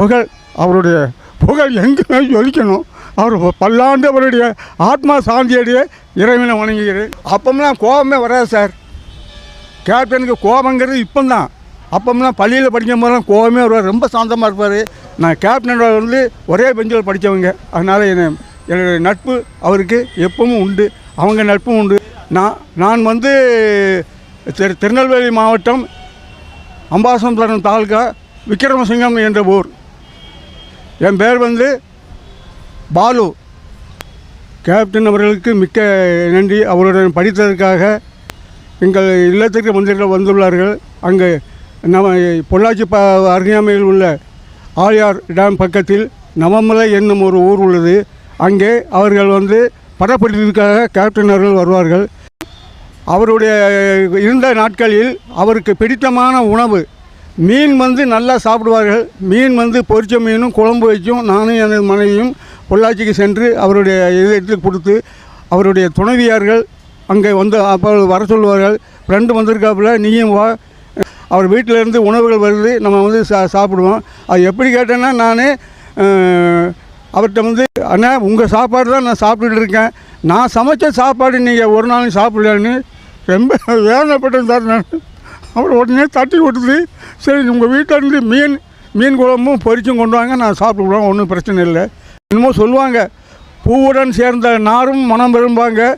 புகழ் அவருடைய புகழ் எங்கே ஜொலிக்கணும்? அவர் பல்லாண்டு அவருடைய ஆத்மா சாந்தியடைய இறைவனை வணங்குகிறேன். அப்போம்லாம் கோபமே வராது சார். கேப்டனுக்கு கோபங்கிறது இப்போ தான் அப்போம்லாம் பள்ளியில் படிக்கும் போதெல்லாம் கோபமே வருவார் ரொம்ப சாந்தமாக இருப்பார். நான் கேப்டனோட வந்து ஒரே பெஞ்சில் படித்தவங்க அதனால் என்ன என்னுடைய நட்பு அவருக்கு எப்பவும் உண்டு. அவங்க நட்பும் உண்டு. நான் நான் வந்து திரு திருநெல்வேலி மாவட்டம் அம்பாசம்பரம் தாலுகா விக்ரமசிங்கம் என்ற ஊர். என் பேர் வந்து பாலு. கேப்டன் அவர்களுக்கு மிக்க நன்றி. அவருடன் படித்ததற்காக எங்கள் இல்லத்திற்கு மந்திரிகள் வந்துள்ளார்கள். அங்கு நம்ம பொள்ளாச்சி ப அருகாமையில் உள்ள ஆழியார் டேம் பக்கத்தில் நவமலை என்னும் ஒரு ஊர் உள்ளது. அங்கே அவர்கள் வந்து படப்பிடிப்பிற்காக கேப்டன் அவர்கள் வருவார்கள். அவருடைய இருந்த நாட்களில் அவருக்கு பிடித்தமான உணவு மீன் வந்து நல்லா சாப்பிடுவார்கள். மீன் வந்து பொரிச்ச மீனும் குழம்பு வச்சும் நானும் எனது மனைவியும் பொள்ளாச்சிக்கு சென்று அவருடைய இதற்கு கொடுத்து அவருடைய துணைவியார்கள் அங்கே வந்து அப்போ வர சொல்லுவார்கள் ஃப்ரெண்டு வந்திருக்காப்புல நீயும் வா. அவர் வீட்டிலேருந்து உணவுகள் வருது நம்ம வந்து சா சாப்பிடுவோம். அது எப்படி கேட்டேன்னா நான் அவர்கிட்ட வந்து அண்ணா உங்கள் சாப்பாடு தான் நான் சாப்பிட்டுட்டு இருக்கேன். நான் சமைச்ச சாப்பாடு நீங்கள் ஒரு நாளும் சாப்பிடலன்னு ரொம்ப வேதனைப்பட்டேன் சார் நான். அவர் உடனே தட்டி கொடுத்து சரி உங்கள் வீட்டிலேருந்து மீன் மீன் குழம்பும் பொரிச்சும் கொண்டு வாங்க நான் சாப்பிடுவோம் ஒன்றும் பிரச்சனை இல்லை. என்னமோ சொல்லுவாங்க பூவுடன் சேர்ந்த நாரும் மனம் விரும்பாங்க.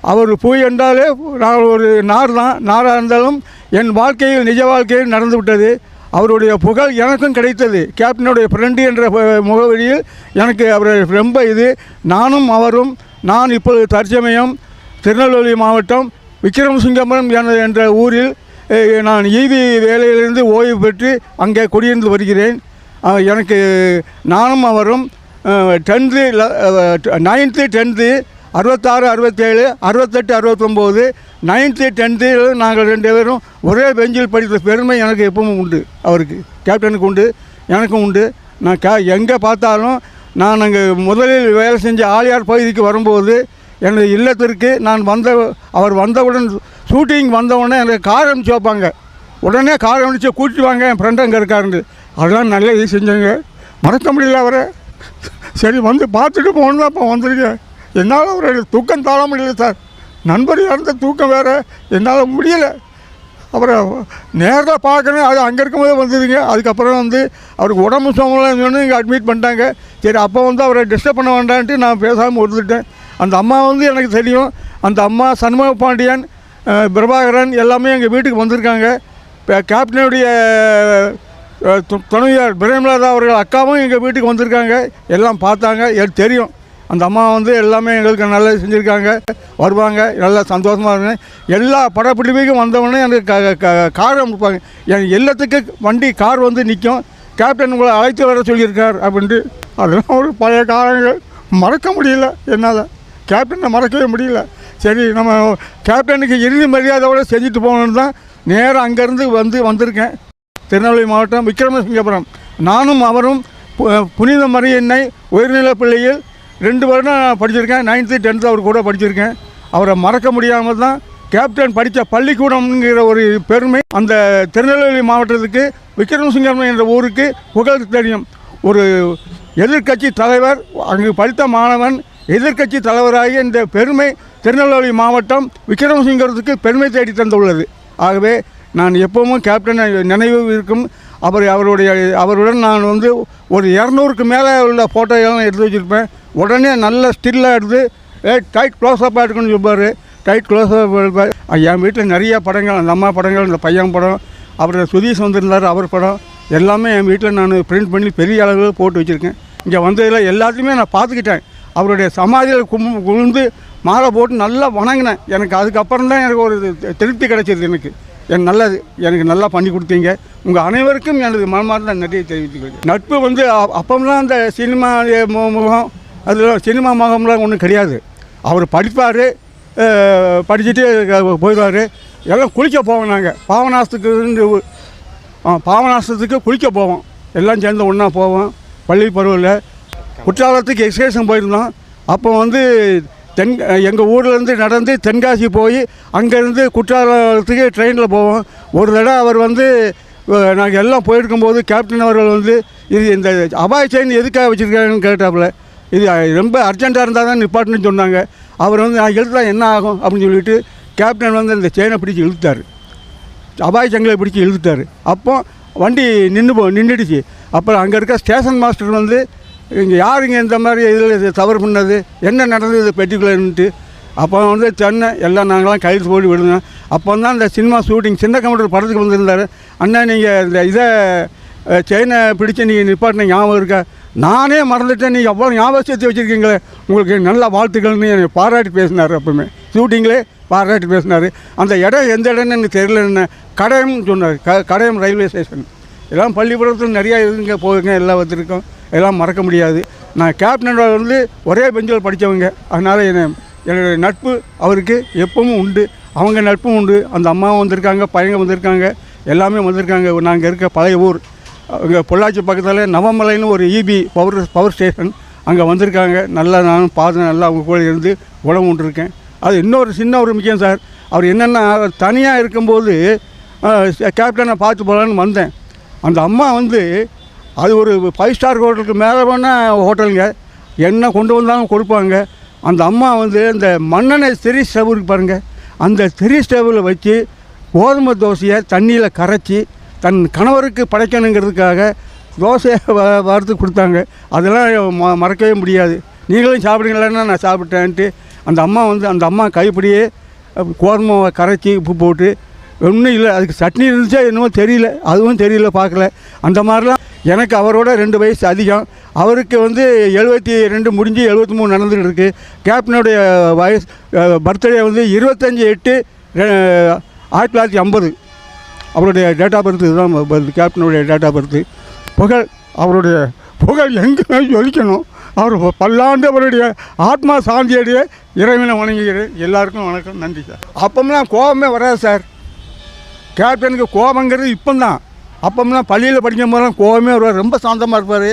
அவர் பூ என்றாலே நான் ஒரு நார் தான் நாராக இருந்தாலும் என் வாழ்க்கையில் நிஜ வாழ்க்கையில் நடந்து விட்டது. அவருடைய புகழ் எனக்கும் கிடைத்தது. கேப்டனுடைய ஃப்ரெண்டு என்ற முகவரியில் எனக்கு அவர் ரொம்ப இது. நானும் அவரும் நான் இப்பொழுது தற்சமயம் திருநெல்வேலி மாவட்டம் விக்ரமசிங்கபுரம் என- என்ற ஊரில் நான் ஈவி வேலையிலிருந்து ஓய்வு பெற்று அங்கே குடியிருந்து வருகிறேன். எனக்கு நானும் அவரும் டென்த்து நைன்த்து டென்த்து அறுபத்தாறு அறுபத்தேழு அறுபத்தெட்டு அறுபத்தொம்போது நைன்த்து டென்த்து நாங்கள் ரெண்டு பேரும் ஒரே பெஞ்சில் படித்த பெருமை எனக்கு எப்பவும் உண்டு. அவருக்கு கேப்டனுக்கு உண்டு எனக்கும் உண்டு. நான் கே எங்கே பார்த்தாலும் நான் அங்கே முதலில் வேலை செஞ்ச ஆளியார் பகுதிக்கு வரும்போது எனது இல்லத்திற்கு நான் வந்த அவர் வந்தவுடன் ஷூட்டிங் வந்தவுடனே எனக்கு கார் அனுப்பிச்சு வைப்பாங்க. உடனே கார் அனுப்பிச்சு கூட்டிட்டு வாங்க என் ஃப்ரெண்டு அங்கே இருக்காருன்னு. அதெல்லாம் நல்ல இது செஞ்சேங்க. மறக்க முடியல அவரை. சரி வந்து பார்த்துட்டு போகணும் தான் இப்போ வந்திருக்கேன். என்னால் அவருடைய தூக்கம் தாழ முடியல சார் நண்பர் இறந்த தூக்கம் வேறு. என்னால் முடியலை. அப்புறம் நேரில் பார்க்கணும். அது அங்கே இருக்கும்போது வந்துதுங்க. அதுக்கப்புறம் வந்து அவருக்கு உடம்பு சோமலாம் சொன்னு இங்கே அட்மிட் பண்ணிட்டாங்க. சரி அப்போ வந்து அவரை டிஸ்டர்ப் பண்ண வேண்டான்ட்டு நான் பேசாமல் இருந்துட்டேன் அந்த அம்மா வந்து எனக்கு தெரியும். அந்த அம்மா சண்முக பாண்டியன் பிரபாகரன் எல்லாமே எங்கள் வீட்டுக்கு வந்திருக்காங்க. இப்போ கேப்டனுடைய துணைவியார் பிரேமலதா அவர்கள் அக்காவும் எங்கள் வீட்டுக்கு வந்திருக்காங்க. எல்லாம் பார்த்தாங்க. எனக்கு தெரியும். அந்த அம்மா வந்து எல்லாமே எங்களுக்கு நல்லா செஞ்சுருக்காங்க. வருவாங்க. நல்லா சந்தோஷமாக இருந்தேன் எல்லா படப்பிடிப்புக்கும் வந்தவொடனே எனக்கு க- க- கார் அனுப்புவாங்க என் எல்லாத்துக்கு வண்டி கார் வந்து நிற்கும் கேப்டன் உங்களை அழைத்து வர சொல்லியிருக்கார் அப்படின்ட்டு. அதெல்லாம் ஒரு பழைய காலங்கள். மறக்க முடியல. என்னால். கேப்டனை மறக்கவே முடியல. சரி நம்ம கேப்டனுக்கு இறுதி மரியாதையோடு செஞ்சுட்டு போகணுன்னு தான் நேராக அங்கேருந்து வந்து வந்திருக்கேன். திருநெல்வேலி மாவட்டம் விக்ரமசிங்கபுரம். நானும் அவரும் பு- புனித மரியன்னை உயர்நிலை பிள்ளையில் ரெண்டு வருடம் நான் படிச்சிருக்கேன். நைன்த்து டென்த்து அவர் கூட படிச்சிருக்கேன். அவரை மறக்க முடியாமல் தான் கேப்டன் படித்த பள்ளிக்கூடம்ங்கிற ஒரு பெருமை அந்த திருநெல்வேலி மாவட்டத்துக்கு விக்ரமசிங்கம் என்ற ஊருக்கு புகழ் தெரியும். ஒரு எதிர்க்கட்சி தலைவர் அங்கு படித்த மாணவன் எதிர்க்கட்சி தலைவராகிய இந்த பெருமை திருநெல்வேலி மாவட்டம் விக்ரமசிங்கத்துக்கு பெருமை தேடி தந்துள்ளது. ஆகவே நான் எப்பவும் கேப்டன் நினைவு இருக்கும். அவர் அவருடைய அவருடன் நான் வந்து ஒரு இரநூறுக்கு மேலே உள்ள ஃபோட்டோயெல்லாம் எடுத்து வச்சுருப்பேன். உடனே நல்ல ஸ்டில்லாக எடுத்து ஏ டைட் க்ளோஸ்அப்பாக எடுக்கணும்னு சொல்லுவார். டைட் க்ளோஸ்அப் எடுப்பார். என் வீட்டில் நிறைய படங்கள் அந்த அம்மா படங்கள் இந்த பையன் படம் அப்புறம் சுதீஷ் வந்திருந்தார் அவர் படம். எல்லாமே என் வீட்டில் நான் பிரிண்ட் பண்ணி பெரிய அளவில் போட்டு வச்சுருக்கேன். இங்கே வந்ததில் எல்லாத்தையுமே நான் பார்த்துக்கிட்டேன். அவருடைய சமாதியில் கும் குளிர்ந்து மாலை போட்டு நல்லா வணங்கினேன். எனக்கு அதுக்கப்புறம் தான் எனக்கு ஒரு திருப்தி கிடைச்சது எனக்கு. என் நல்லது. எனக்கு நல்லா பண்ணி கொடுத்தீங்க. உங்கள் அனைவருக்கும் எனது மனமார்ந்த நன்றியை தெரிவித்துக்கிறேன் நட்பு வந்து அ- அப்போம்லாம் அந்த சினிமா முகம் அதில் சினிமா முகம்லாம் ஒன்றும் கிடையாது. அவர் படிப்பார். படிச்சுட்டு போயிடுவார். எல்லாம் குளிக்க போவோம் நாங்கள் பாவனாசத்துக்கு பாவனாசத்துக்கு குளிக்க போவோம். எல்லாம் சேர்ந்து ஒன்றா போவோம். பள்ளி பருவத்தில் குற்றாலத்துக்கு எக்ஸ்கர்ஷன் போயிருந்தோம். அப்போ வந்து தென் எங்கள் ஊர்லேருந்து நடந்து தென்காசி போய் அங்கேருந்து குற்றாலத்துக்கு ட்ரெயினில் போவோம். ஒரு தடவை அவர் வந்து நாங்கள் எல்லாம் போயிருக்கும்போது கேப்டன் அவர்கள் வந்து இது இந்த அபாய செயின் எதுக்காக வச்சுருக்காங்கன்னு கேட்டாப்புல. இது ரொம்ப அர்ஜென்ட்டாக இருந்தால் தான் நிப்பாட்டுன்னு சொன்னாங்க. அவர் வந்து நான் இழுத்தா என்ன ஆகும் அப்படின்னு சொல்லிட்டு கேப்டன் வந்து இந்த செயினை பிடிச்சி இழுத்தார் அபாய செங்கலை பிடிச்சி இழுத்துட்டார். அப்போ வண்டி நின்று போ நின்றுடுச்சு அப்புறம் அங்கே இருக்க ஸ்டேஷன் மாஸ்டர் வந்து இங்கே யாருங்க இந்த மாதிரி இதில் தவறு பண்ணது? என்ன நடந்தது பெட்டிக்குள்ளேன்ட்டு அப்போ வந்து சென்னை எல்லாம் நாங்களாம் கைது போட்டு விடுங்க. அப்போ தான் இந்த சினிமா ஷூட்டிங் சின்ன கம்ப்யூட்டர் படத்துக்கு வந்திருந்தார். அண்ணா நீங்கள் இந்த இதை செயினை பிடிச்சி நீங்கள் நிப்பாட்டின ஞாபகம் இருக்கா? நானே மறந்துட்டேன். நீங்கள் அவ்வளோ சேர்த்து வச்சுருக்கீங்களே? உங்களுக்கு நல்ல வாழ்த்துக்கள்னு என்னை பாராட்டி பேசினார் அப்போவுமே. ஷூட்டிங்களே பாராட்டி பேசினார். அந்த இடம் எந்த இடம்னு எனக்கு தெரியலன்னு கடையம்னு சொன்னார். க கடையம் ரயில்வே ஸ்டேஷன் எல்லாம் பள்ளிக்கூடத்தில் நிறையா இதுங்க போகுங்க எல்லாம் வந்திருக்கோம். எல்லாம் மறக்க முடியாது. நான் கேப்டனோட வந்து ஒரே பெஞ்சில் படித்தவங்க அதனால் என்னை என்னுடைய நட்பு அவருக்கு எப்பவும் உண்டு. அவங்க நட்பும் உண்டு. அந்த அம்மாவும் வந்திருக்காங்க பையங்க வந்திருக்காங்க எல்லாமே வந்திருக்காங்க. நாங்கள் இருக்க பழைய ஊர். இங்கே பொள்ளாச்சி பக்கத்தில் நவமலைன்னு ஒரு இபி பவர் பவர் ஸ்டேஷன் அங்கே வந்திருக்காங்க. நல்லா நானும் பார்த்து நல்லா அவங்க கூட இருந்து உணவு உண்டிருக்கேன் அது இன்னொரு சின்ன ஒரு முக்கியம் சார். அவர் என்னென்னா தனியாக இருக்கும்போது கேப்டனை பார்த்து போகலான்னு வந்தேன். அந்த அம்மா வந்து அது ஒரு ஃபைவ் ஸ்டார் ஹோட்டலுக்கு மேலே வேணால் ஹோட்டலுங்க. என்ன கொண்டு வந்தாலும் கொடுப்பாங்க. அந்த அம்மா வந்து இந்த மண்ணெண்ணெய் திரி ஸ்டவ் இருக்கு பாருங்கள் அந்த திரி ஸ்டவ்வில் வச்சு கோதுமை தோசையை தண்ணியில் கரைச்சி தன் கணவருக்கு படைக்கணுங்கிறதுக்காக தோசையை வ வறுத்து கொடுத்தாங்க. அதெல்லாம் ம மறக்கவே முடியாது. நீங்களும் சாப்பிடுங்களேன்னா நான் சாப்பிட்டேன்ட்டு அந்த அம்மா வந்து அந்த அம்மா கைப்படியே கோதுமை கரைச்சி உப்பு போட்டு ஒன்றும் இல்லை அதுக்கு சட்னி இருந்துச்சா என்னமோ தெரியல. அதுவும் தெரியல பார்க்கல. அந்த மாதிரிலாம் எனக்கு அவரோட ரெண்டு வயசு அதிகம். அவருக்கு வந்து எழுபத்தி ரெண்டு முடிஞ்சு எழுபத்தி மூணு நடந்துகிட்டு இருக்குது கேப்டனுடைய வயசு பர்த்டே வந்து இருபத்தஞ்சி எட்டு ஆயிரத்தி தொள்ளாயிரத்தி ஐம்பது. அவருடைய டேட் ஆஃப் பர்த் இதுதான் கேப்டனுடைய டேட் ஆஃப் பர்த் புகழ் அவருடைய புகழ் எங்கே ஜொலிக்கணும். அவர் பல்லாண்டு அவருடைய ஆத்மா சாந்தியடைய இறைவனை வணங்குகிறேன். எல்லாருக்கும் வணக்கம் நன்றி சார். அப்போம்லாம் கோபமே வராது சார். கேப்டனுக்கு கோபங்கிறது இப்போ தான் அப்போம்னா பள்ளியில் படிக்கும் போதெல்லாம் கோவமே வருவார். ரொம்ப சாந்தமாக இருப்பார்.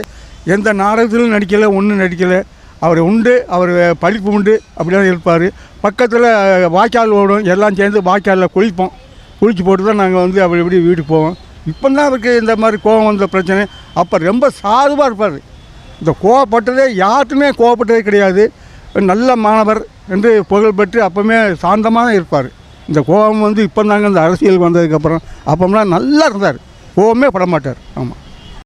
எந்த நாடகத்திலும் நடிக்கலை ஒன்றும் நடிக்கலை. அவர் உண்டு அவர் படிப்பு உண்டு அப்படிதான் இருப்பார். பக்கத்தில் வாய்க்கால் ஓடும். எல்லாம் சேர்ந்து வாய்க்காலில் குளிப்போம். குளிச்சு போட்டு தான் நாங்கள் வந்து அப்படி இப்படி வீட்டுக்கு போவோம். இப்போ தான் அவருக்கு இந்த மாதிரி கோபம் வந்த பிரச்சனை. அப்போ ரொம்ப சாதுவாக இருப்பார். இந்த கோவப்பட்டதே யார்ட்டுமே கோவப்பட்டதே கிடையாது. நல்ல மாணவர் என்று புகழ் பெற்று அப்போவுமே சாந்தமாக தான் இருப்பார். இந்த கோபம் வந்து இப்போ தாங்க இந்த அரசியல் வந்ததுக்கப்புறம் அப்போம்லாம் நல்லா இருந்தார். கோவமே பட மாட்டார் ஆமாம்.